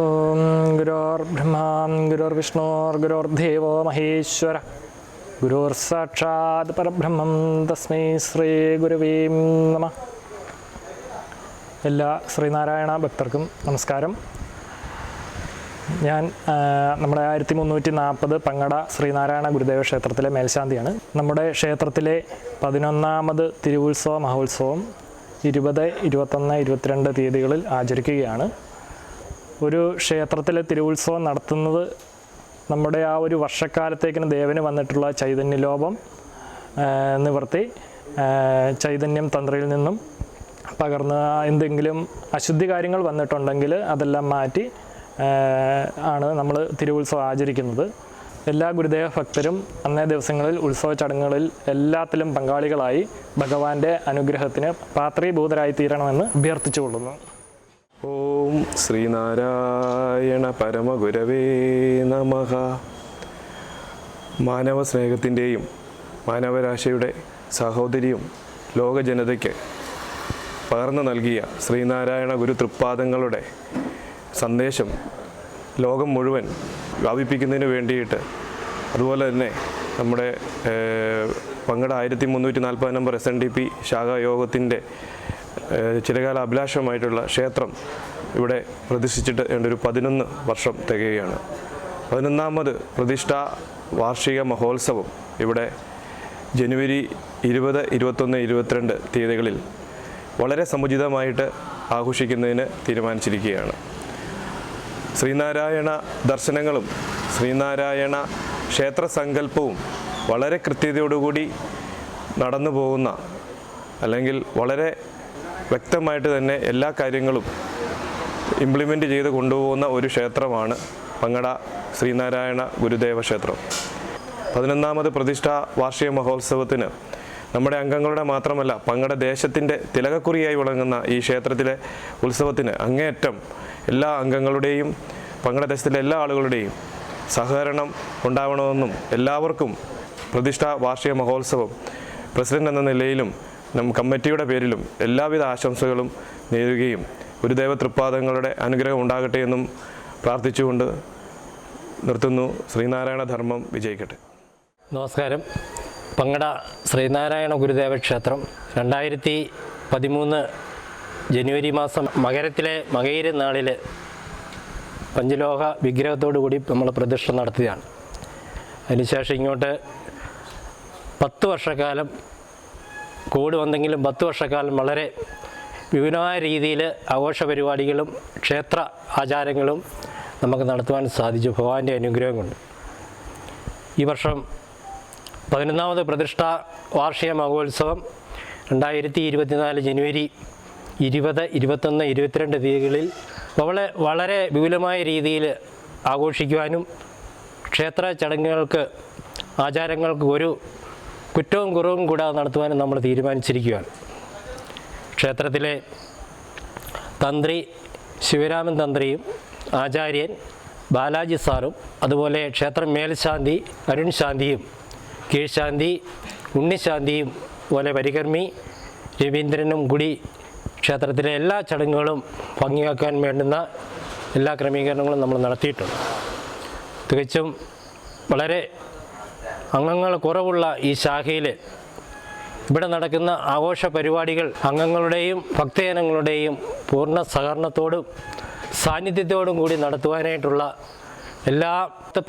ഓം ഗുരോർബ്രഹ്മാ ദേവോ മഹേശ്വര. ഗുരോർ പരബ്രഹ്മം തസ്മൈ ശ്രീ ഗുരുവേ നമ. എല്ലാ ശ്രീനാരായണ ഭക്തർക്കും നമസ്കാരം. ഞാൻ നമ്മുടെ ആയിരത്തി മുന്നൂറ്റി നാൽപ്പത് പങ്കട ശ്രീനാരായണ ഗുരുദേവ ക്ഷേത്രത്തിലെ മേൽശാന്തിയാണ്. നമ്മുടെ ക്ഷേത്രത്തിലെ പതിനൊന്നാമത് തിരുവുത്സവ മഹോത്സവം ഇരുപത് ഇരുപത്തൊന്ന് ഇരുപത്തിരണ്ട് തീയതികളിൽ ആചരിക്കുകയാണ്. ഒരു ക്ഷേത്രത്തിലെ തിരുവുത്സവം നടത്തുന്നത് നമ്മുടെ ആ ഒരു വർഷക്കാലത്തേക്കിന് ദേവന് വന്നിട്ടുള്ള ചൈതന്യലോപം നിവർത്തി ചൈതന്യം തന്ത്രയിൽ നിന്നും പകർന്ന് എന്തെങ്കിലും അശുദ്ധി കാര്യങ്ങൾ വന്നിട്ടുണ്ടെങ്കിൽ അതെല്ലാം മാറ്റി ആണ് നമ്മൾ തിരുവുത്സവം ആചരിക്കുന്നത്. എല്ലാ ഗുരുദേവ ഭക്തരും അന്നേ ദിവസങ്ങളിൽ ഉത്സവ ചടങ്ങുകളിൽ എല്ലാത്തിലും പങ്കാളികളായി ഭഗവാന്റെ അനുഗ്രഹത്തിന് പാത്രീഭൂതരായി തീരണമെന്ന് അഭ്യർത്ഥിച്ചുകൊള്ളുന്നു. ശ്രീനാരായണ പരമഗുരവേ നമ. മാനവ സ്നേഹത്തിന്റെയും മാനവരാശിയുടെ സഹോദരിയും ലോക ജനതയ്ക്ക് പകർന്നു നൽകിയ ശ്രീനാരായണ ഗുരു തൃപ്പാദങ്ങളുടെ സന്ദേശം ലോകം മുഴുവൻ വ്യാപിപ്പിക്കുന്നതിന് വേണ്ടിയിട്ട് അതുപോലെ തന്നെ നമ്മുടെ പങ്കട ആയിരത്തി മുന്നൂറ്റി നാൽപ്പത് number S N D P ശാഖായോഗത്തിന്റെ ഏഹ്, ചിരകാല അഭിലാഷമായിട്ടുള്ള ക്ഷേത്രം ഇവിടെ പ്രതിഷ്ഠിച്ചിട്ട് ഏണ്ട ഒരു പതിനൊന്ന് വർഷം തികയുകയാണ്. പതിനൊന്നാമത് പ്രതിഷ്ഠ വാർഷിക മഹോത്സവം ഇവിടെ ജനുവരി ഇരുപത് ഇരുപത്തൊന്ന് ഇരുപത്തിരണ്ട് തീയതികളിൽ വളരെ സമുചിതമായിട്ട് ആഘോഷിക്കുന്നതിന് തീരുമാനിച്ചിരിക്കുകയാണ്. ശ്രീനാരായണ ദർശനങ്ങളും ശ്രീനാരായണ ക്ഷേത്ര സങ്കല്പവും വളരെ കൃത്യതയോടുകൂടി നടന്നു പോകുന്ന അല്ലെങ്കിൽ വളരെ വ്യക്തമായിട്ട് തന്നെ എല്ലാ കാര്യങ്ങളും ഇംപ്ലിമെന്റ് ചെയ്ത് കൊണ്ടുപോകുന്ന ഒരു ക്ഷേത്രമാണ് പങ്ങട ശ്രീനാരായണ ഗുരുദേവ ക്ഷേത്രം. പതിനൊന്നാമത് പ്രതിഷ്ഠാ വാർഷിക മഹോത്സവത്തിന് നമ്മുടെ അംഗങ്ങളുടെ മാത്രമല്ല പങ്ങട ദേശത്തിന്റെ തിലകക്കുറിയായി വിളങ്ങുന്ന ഈ ക്ഷേത്രത്തിലെ ഉത്സവത്തിന് അങ്ങേയറ്റം എല്ലാ അംഗങ്ങളുടെയും പങ്കട ദേശത്തിലെ എല്ലാ ആളുകളുടെയും സഹകരണം ഉണ്ടാവണമെന്നും എല്ലാവർക്കും പ്രതിഷ്ഠാ വാർഷിക മഹോത്സവം പ്രസിഡന്റ് എന്ന നിലയിലും നം കമ്മിറ്റിയുടെ പേരിലും എല്ലാവിധ ആശംസകളും നേരുകയും ഗുരുദേവ തൃപ്പാദങ്ങളുടെ അനുഗ്രഹം ഉണ്ടാകട്ടെ എന്നും പ്രാർത്ഥിച്ചുകൊണ്ട് നിർത്തുന്നു. ശ്രീനാരായണ ധർമ്മം വിജയിക്കട്ടെ. നമസ്കാരം. പങ്കട ശ്രീനാരായണ ഗുരുദേവ ക്ഷേത്രം രണ്ടായിരത്തി പതിമൂന്ന് ജനുവരി മാസം മകരത്തിലെ മകയിര നാളിൽ പഞ്ചലോഹ വിഗ്രഹത്തോടു കൂടി നമ്മൾ പ്രതിഷ്ഠ നടത്തിയതാണ്. അതിനുശേഷം ഇങ്ങോട്ട് പത്ത് വർഷക്കാലം കോവിഡ് വന്നെങ്കിലും പത്ത് വർഷക്കാലം വളരെ വിപുലമായ രീതിയിൽ ആഘോഷ പരിപാടികളും ക്ഷേത്ര ആചാരങ്ങളും നമുക്ക് നടത്തുവാൻ സാധിച്ചു. ഭഗവാന്റെ അനുഗ്രഹം കൊണ്ട് ഈ വർഷം പതിനൊന്നാമത് പ്രതിഷ്ഠ വാർഷിക മഹോത്സവം രണ്ടായിരത്തി ഇരുപത്തിനാല് ജനുവരി ഇരുപത് ഇരുപത്തൊന്ന് ഇരുപത്തിരണ്ട് തീയതികളിൽ വളരെ വളരെ വിപുലമായ രീതിയിൽ ആഘോഷിക്കുവാനും ക്ഷേത്ര ചടങ്ങുകൾക്ക് ആചാരങ്ങൾക്ക് ഒരു കുറ്റവും കുറവും കൂടാതെ നടത്തുവാനും നമ്മൾ തീരുമാനിച്ചിരിക്കുകയാണ്. ക്ഷേത്രത്തിലെ തന്ത്രി ശിവരാമൻ തന്ത്രിയും ആചാര്യൻ ബാലാജി സാറും അതുപോലെ ക്ഷേത്രം മേൽശാന്തി അരുൺ ശാന്തിയും കീഴ്ശാന്തി ഉണ്ണിശാന്തിയും പോലെ പരികർമ്മി രവീന്ദ്രനും കൂടി ക്ഷേത്രത്തിലെ എല്ലാ ചടങ്ങുകളും ഭംഗിയാക്കാൻ വേണ്ടുന്ന എല്ലാ ക്രമീകരണങ്ങളും നമ്മൾ നടത്തിയിട്ടുണ്ട്. തികച്ചും വളരെ അംഗങ്ങൾ കുറവുള്ള ഈ ശാഖയിൽ ഇവിടെ നടക്കുന്ന ആഘോഷ പരിപാടികൾ അംഗങ്ങളുടെയും ഭക്തജനങ്ങളുടെയും പൂർണ സഹകരണത്തോടും സാന്നിധ്യത്തോടും കൂടി നടത്തുവാനായിട്ടുള്ള എല്ലാ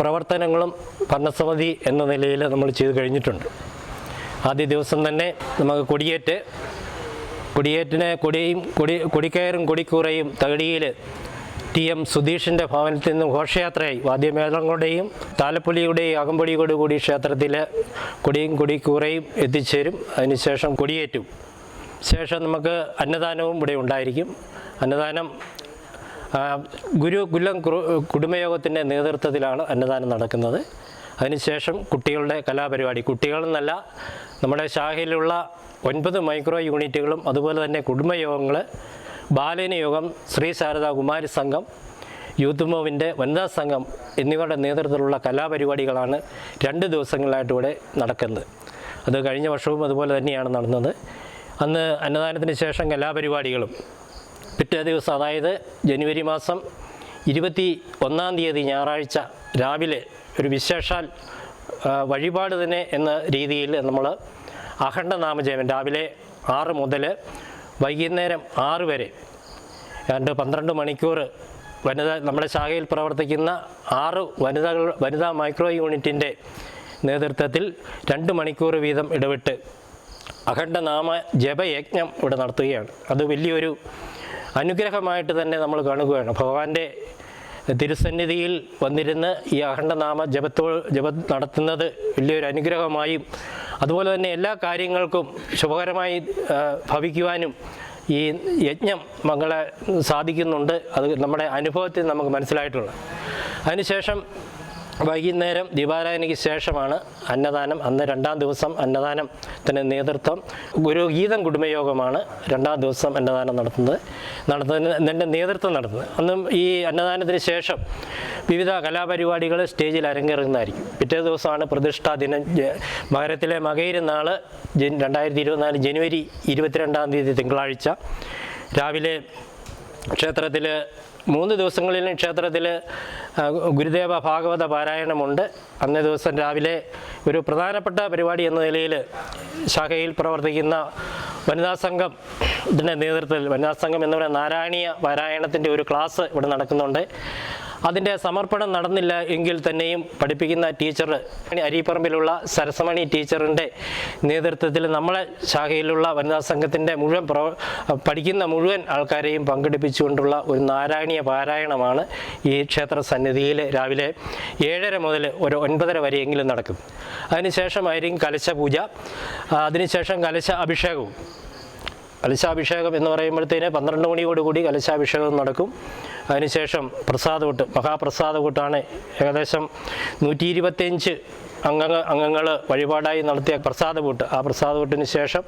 പ്രവർത്തനങ്ങളും ഭരണസമിതി എന്ന നിലയിൽ നമ്മൾ ചെയ്തു കഴിഞ്ഞിട്ടുണ്ട്. ആദ്യ ദിവസം തന്നെ നമുക്ക് കൊടിയേറ്റ് കൊടിയേറ്റിനെ കൊടിയും കൊടി കൊടിക്കയറും കൊടിക്കൂറയും തകടിയിൽ ടി എം സുധീഷിന്റെ ഭവനത്തിൽ നിന്നും ഘോഷയാത്രയായി. വാദ്യമേളങ്ങളുടെയും താലപ്പൊലിയുടെയും അകമ്പടിയോട് കൂടി ക്ഷേത്രത്തിൽ കൊടിയും കൊടിക്കൂറയും എത്തിച്ചേരും. അതിനുശേഷം കൊടിയേറ്റും. ശേഷം നമുക്ക് അന്നദാനവും ഇവിടെ ഉണ്ടായിരിക്കും. അന്നദാനം ഗുരു ഗുല്ലം കുടുംബയോഗത്തിന്റെ നേതൃത്വത്തിലാണ് അന്നദാനം നടക്കുന്നത്. അതിനുശേഷം കുട്ടികളുടെ കലാപരിപാടി. കുട്ടികളെന്നല്ല നമ്മുടെ ശാഖയിലുള്ള ഒൻപത് മൈക്രോ യൂണിറ്റുകളും അതുപോലെ തന്നെ കുടുംബയോഗങ്ങൾ ബാലന യോഗം ശ്രീ ശാരദാ കുമാരി സംഘം യൂത്ത് മൂവിന്റെ വനിതാ സംഘം എന്നിവരുടെ നേതൃത്വത്തിലുള്ള കലാപരിപാടികളാണ് രണ്ട് ദിവസങ്ങളായിട്ട് ഇവിടെ നടക്കുന്നത്. അത് കഴിഞ്ഞ വർഷവും അതുപോലെ തന്നെയാണ് നടന്നത്. അന്ന് അന്നദാനത്തിന് ശേഷം കലാപരിപാടികളും. പിറ്റേ ദിവസം അതായത് ജനുവരി മാസം ഇരുപത്തി ഒന്നാം തീയതി ഞായറാഴ്ച രാവിലെ ഒരു വിശേഷാൽ വഴിപാട് തന്നെ എന്ന രീതിയിൽ നമ്മൾ അഖണ്ഡ നാമജപം രാവിലെ ആറ് മുതൽ വൈകുന്നേരം ആറ് വരെ ഏതാണ്ട് പന്ത്രണ്ട് മണിക്കൂർ വനിത നമ്മുടെ ശാഖയിൽ പ്രവർത്തിക്കുന്ന ആറ് വനിതകൾ വനിതാ മൈക്രോ യൂണിറ്റിന്റെ നേതൃത്വത്തിൽ രണ്ട് മണിക്കൂർ വീതം ഇടവിട്ട് അഖണ്ഡനാമ ജപയജ്ഞം ഇവിടെ നടത്തുകയാണ്. അത് വലിയൊരു അനുഗ്രഹമായിട്ട് തന്നെ നമ്മൾ കാണുകയാണ്. ഭഗവാന്റെ തിരുസന്നിധിയിൽ വന്നിരുന്ന് ഈ അഖണ്ഡനാമ ജപത്തോ ജപം നടത്തുന്നത് വലിയൊരു അനുഗ്രഹമായും അതുപോലെ തന്നെ എല്ലാ കാര്യങ്ങൾക്കും ശുഭകരമായി ഭവിക്കുവാനും ഈ യജ്ഞം മകളെ സാധിക്കുന്നുണ്ട്. അത് നമ്മുടെ അനുഭവത്തിൽ നമുക്ക് മനസ്സിലായിട്ടുള്ളത്. അതിനുശേഷം വൈകുന്നേരം ദീപാരാധനയ്ക്ക് ശേഷമാണ് അന്നദാനം. അന്ന് രണ്ടാം ദിവസം അന്നദാനത്തിന് നേതൃത്വം. ഗുരു ഗീതം കുടുംബയോഗമാണ് രണ്ടാം ദിവസം അന്നദാനം നടത്തുന്നത്. നടത്തുന്നതിന്റെ നേതൃത്വം നടത്തുന്നത്. അന്നും ഈ അന്നദാനത്തിന് ശേഷം വിവിധ കലാപരിപാടികൾ സ്റ്റേജിൽ അരങ്ങേറുന്നതായിരിക്കും. പിറ്റേ ദിവസമാണ് പ്രതിഷ്ഠാ ദിനം. മകരത്തിലെ മകയിരുന്നാൾ രണ്ടായിരത്തി ഇരുപത്തിനാല് ജനുവരി ഇരുപത്തിരണ്ടാം തീയതി തിങ്കളാഴ്ച. രാവിലെ ക്ഷേത്രത്തിൽ മൂന്ന് ദിവസങ്ങളിലും ക്ഷേത്രത്തിൽ ഗുരുദേവ ഭാഗവത പാരായണമുണ്ട്. അന്നേ ദിവസം രാവിലെ ഒരു പ്രധാനപ്പെട്ട പരിപാടി എന്ന നിലയിൽ ശാഖയിൽ പ്രവർത്തിക്കുന്ന വനിതാ സംഘം ഇതിന്റെ നേതൃത്വത്തിൽ വനിതാ സംഘം എന്ന് പറയുന്ന നാരായണീയ പാരായണത്തിന്റെ ഒരു ക്ലാസ് ഇവിടെ നടക്കുന്നുണ്ട്. അതിന്റെ സമർപ്പണം നടന്നില്ല എങ്കിൽ തന്നെയും പഠിപ്പിക്കുന്ന ടീച്ചർ അരിപ്പറമ്പിലുള്ള സരസമണി ടീച്ചറിന്റെ നേതൃത്വത്തിൽ നമ്മളെ ശാഖയിലുള്ള വനിതാ സംഘത്തിന്റെ മുഴുവൻ പഠിക്കുന്ന മുഴുവൻ ആൾക്കാരെയും പങ്കെടുപ്പിച്ചുകൊണ്ടുള്ള ഒരു നാരായണീയ പാരായണമാണ് ഈ ക്ഷേത്ര സന്നിധിയിൽ രാവിലെ ഏഴര മുതൽ ഒരു ഒൻപതര വരെയെങ്കിലും നടക്കും. അതിനുശേഷമായിരിക്കും കലശ പൂജ. അതിനുശേഷം കലശ അഭിഷേകവും. കലശാഭിഷേകം എന്ന് പറയുമ്പോഴത്തേന് പന്ത്രണ്ട് മണിയോടുകൂടി കലശാഭിഷേകം നടക്കും. അതിനുശേഷം പ്രസാദകൂട്ട് മഹാപ്രസാദകൂട്ടാണ് ഏകദേശം നൂറ്റി ഇരുപത്തിയഞ്ച് അംഗങ്ങൾ അംഗങ്ങൾ വഴിപാടായി നടത്തിയ പ്രസാദകൂട്ട് ആ പ്രസാദകൂട്ടിന് ശേഷം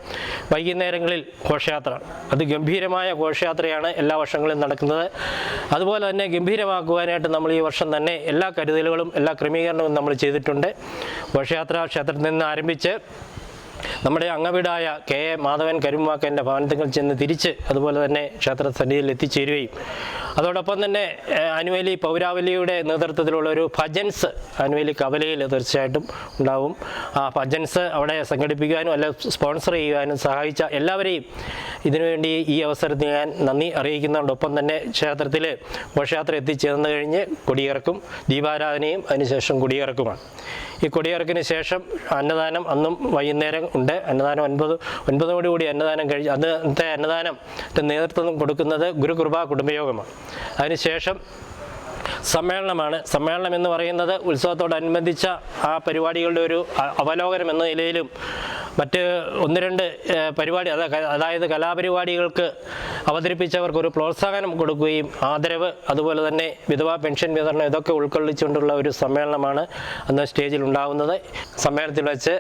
വൈകുന്നേരങ്ങളിൽ ഘോഷയാത്ര. അത് ഗംഭീരമായ ഘോഷയാത്രയാണ് എല്ലാ വർഷങ്ങളിലും നടക്കുന്നത്. അതുപോലെ തന്നെ ഗംഭീരമാക്കുവാനായിട്ട് നമ്മൾ ഈ വർഷം തന്നെ എല്ലാ കരുതലുകളും എല്ലാ ക്രമീകരണവും നമ്മൾ ചെയ്തിട്ടുണ്ട്. ഘോഷയാത്ര ക്ഷേത്രത്തിൽ നിന്ന് ആരംഭിച്ച് നമ്മുടെ അംഗവീടായ കെ എ മാധവൻ കരുമാക്കന്റെ ഭവനത്തിൽ ചെന്ന് തിരിച്ച് അതുപോലെ തന്നെ ക്ഷേത്ര സന്നിധിയിൽ എത്തിച്ചേരുകയും അതോടൊപ്പം തന്നെ അനുവലി പൗരാവലിയുടെ നേതൃത്വത്തിലുള്ള ഒരു ഭജൻസ് അനുവലി കവലയിൽ തീർച്ചയായിട്ടും ഉണ്ടാവും. ആ ഭജൻസ് അവിടെ സംഘടിപ്പിക്കുവാനും അല്ല സ്പോൺസർ ചെയ്യുവാനും സഹായിച്ച എല്ലാവരെയും ഇതിനുവേണ്ടി ഈ അവസരത്തിൽ ഞാൻ നന്ദി അറിയിക്കുന്നുണ്ട്. ഒപ്പം തന്നെ ക്ഷേത്രത്തിൽ ഘോഷയാത്ര എത്തിച്ചേർന്ന് കഴിഞ്ഞ് കൊടിയിറക്കും ദീപാരാധനയും അതിനുശേഷം കൊടിയിറക്കുമാണ്. ഈ കൊടിയിറക്കിന് ശേഷം അന്നദാനം അന്നും വൈകുന്നേരം ഉണ്ട്. അന്നദാനം ഒൻപത് ഒൻപതോടുകൂടി അന്നദാനം കഴിഞ്ഞ് അന്നത്തെ അന്നദാനം നേതൃത്വം കൊടുക്കുന്നത് ഗുരുകൃപ കുടുംബയോഗമാണ്. അതിനുശേഷം സമ്മേളനമാണ്. സമ്മേളനം എന്ന് പറയുന്നത് ഉത്സവത്തോടനുബന്ധിച്ച ആ പരിപാടികളുടെ ഒരു അവലോകനം എന്ന നിലയിലും മറ്റ് ഒന്ന് രണ്ട് പരിപാടി അതായത് കലാപരിപാടികൾക്ക് അവതരിപ്പിച്ചവർക്ക് ഒരു പ്രോത്സാഹനം കൊടുക്കുകയും ആദരവ് അതുപോലെ തന്നെ വിധവാ പെൻഷൻ വിതരണം ഇതൊക്കെ ഉൾക്കൊള്ളിച്ചുകൊണ്ടുള്ള ഒരു സമ്മേളനമാണ് അന്ന് സ്റ്റേജിൽ ഉണ്ടാകുന്നത് സമ്മേളനത്തിൽ വെച്ച്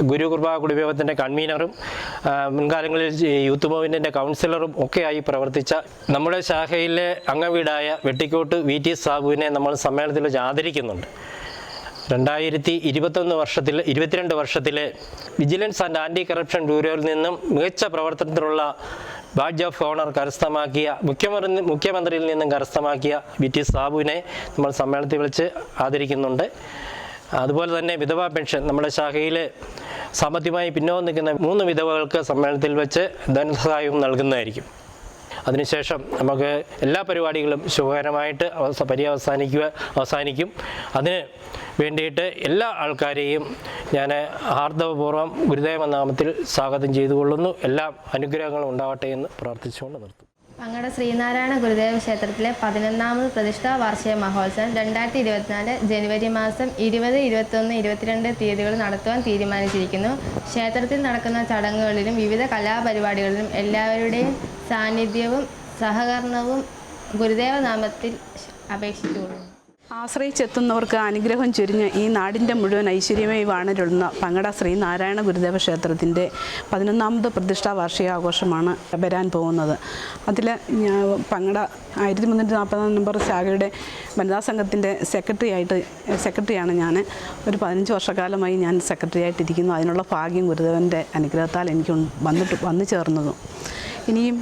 ഗുരുകൃപ കുടിവേപത്തിന്റെ കൺവീനറും മുൻകാലങ്ങളിൽ യൂത്ത് മൂവ്മെന്റിന്റെ കൗൺസിലറും ഒക്കെയായി പ്രവർത്തിച്ച നമ്മുടെ ശാഖയിലെ അംഗവീടായ വെട്ടിക്കോട്ട് വി. ടി. സാബുവിനെ നമ്മൾ സമ്മേളനത്തിൽ വെച്ച് ആദരിക്കുന്നുണ്ട്. രണ്ടായിരത്തി ഇരുപത്തൊന്ന് വർഷത്തിൽ ഇരുപത്തിരണ്ട് വർഷത്തിലെ വിജിലൻസ് ആൻഡ് ആന്റി കറപ്ഷൻ ബ്യൂറോയിൽ നിന്നും മികച്ച പ്രവർത്തനത്തിലുള്ള ബാഡ്ജ് ഓഫ് ഓണർ കരസ്ഥമാക്കിയ മുഖ്യമന്ത്രി മുഖ്യമന്ത്രിയിൽ നിന്നും കരസ്ഥമാക്കിയ വി. ടി. സാബുവിനെ നമ്മൾ സമ്മേളനത്തിൽ വിളിച്ച് ആദരിക്കുന്നുണ്ട്. അതുപോലെ തന്നെ വിധവാ പെൻഷൻ നമ്മുടെ ശാഖയിൽ സാമ്പത്തികമായി പിന്നോക്കം നിൽക്കുന്ന മൂന്ന് വിധവകൾക്ക് സമ്മേളനത്തിൽ വെച്ച് ധനസഹായവും നൽകുന്നതായിരിക്കും. അതിനുശേഷം നമുക്ക് എല്ലാ പരിപാടികളും ശുഭകരമായിട്ട് അവസ പര്യവസാനിക്കുക അവസാനിക്കും. അതിന് വേണ്ടിയിട്ട് എല്ലാ ആൾക്കാരെയും ഞാൻ ആർദവപൂർവം ഗുരുദേവ നാമത്തിൽ സ്വാഗതം ചെയ്തുകൊള്ളുന്നു. എല്ലാ അനുഗ്രഹങ്ങളും ഉണ്ടാവട്ടെ എന്ന് പ്രാർത്ഥിച്ചുകൊണ്ട് നിർത്തും പങ്ങട ശ്രീനാരായണ ഗുരുദേവ ക്ഷേത്രത്തിലെ പതിനൊന്നാമത് പ്രതിഷ്ഠാ വാർഷിക മഹോത്സവം രണ്ടായിരത്തി ഇരുപത്തിനാല് ജനുവരി മാസം ഇരുപത് ഇരുപത്തൊന്ന് ഇരുപത്തിരണ്ട് തീയതികൾ നടത്തുവാൻ തീരുമാനിച്ചിരിക്കുന്നു. ക്ഷേത്രത്തിൽ നടക്കുന്ന ചടങ്ങുകളിലും വിവിധ കലാപരിപാടികളിലും എല്ലാവരുടെയും സാന്നിധ്യവും സഹകരണവും ഗുരുദേവ നാമത്തിൽ അപേക്ഷിച്ചുകൊള്ളുന്നു. ആശ്രയിച്ചെത്തുന്നവർക്ക് അനുഗ്രഹം ചൊരിഞ്ഞ് ഈ നാടിന്റെ മുഴുവൻ ഐശ്വര്യമായി വാണരുളുന്ന പങ്കട ശ്രീനാരായണ ഗുരുദേവ ക്ഷേത്രത്തിന്റെ പതിനൊന്നാമത് പ്രതിഷ്ഠാ വാർഷികാഘോഷമാണ് വരാൻ പോകുന്നത്. അതിൽ പങ്കട ആയിരത്തി മുന്നൂറ്റി നാൽപ്പതാം നമ്പർ ശാഖയുടെ വനിതാ സംഘത്തിന്റെ സെക്രട്ടറി ആയിട്ട് സെക്രട്ടറിയാണ് ഞാൻ. ഒരു പതിനഞ്ച് വർഷക്കാലമായി ഞാൻ സെക്രട്ടറി ആയിട്ടിരിക്കുന്നു അതിനുള്ള ഭാഗ്യം ഗുരുദേവന്റെ അനുഗ്രഹത്താൽ എനിക്ക് വന്നിട്ട് വന്നു ചേർന്നതും. ഇനിയും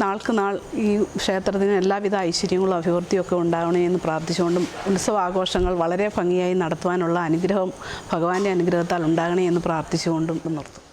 നാൾക്ക് നാൾ ഈ ക്ഷേത്രത്തിന് എല്ലാവിധ ഐശ്വര്യങ്ങളും അഭിവൃദ്ധിയൊക്കെ ഉണ്ടാവണേ എന്ന് പ്രാർത്ഥിച്ചുകൊണ്ടും ഉത്സവാഘോഷങ്ങൾ വളരെ ഭംഗിയായി നടത്തുവാനുള്ള അനുഗ്രഹം ഭഗവാന്റെ അനുഗ്രഹത്താൽ ഉണ്ടാകണേ എന്ന് പ്രാർത്ഥിച്ചുകൊണ്ടും നിർത്തും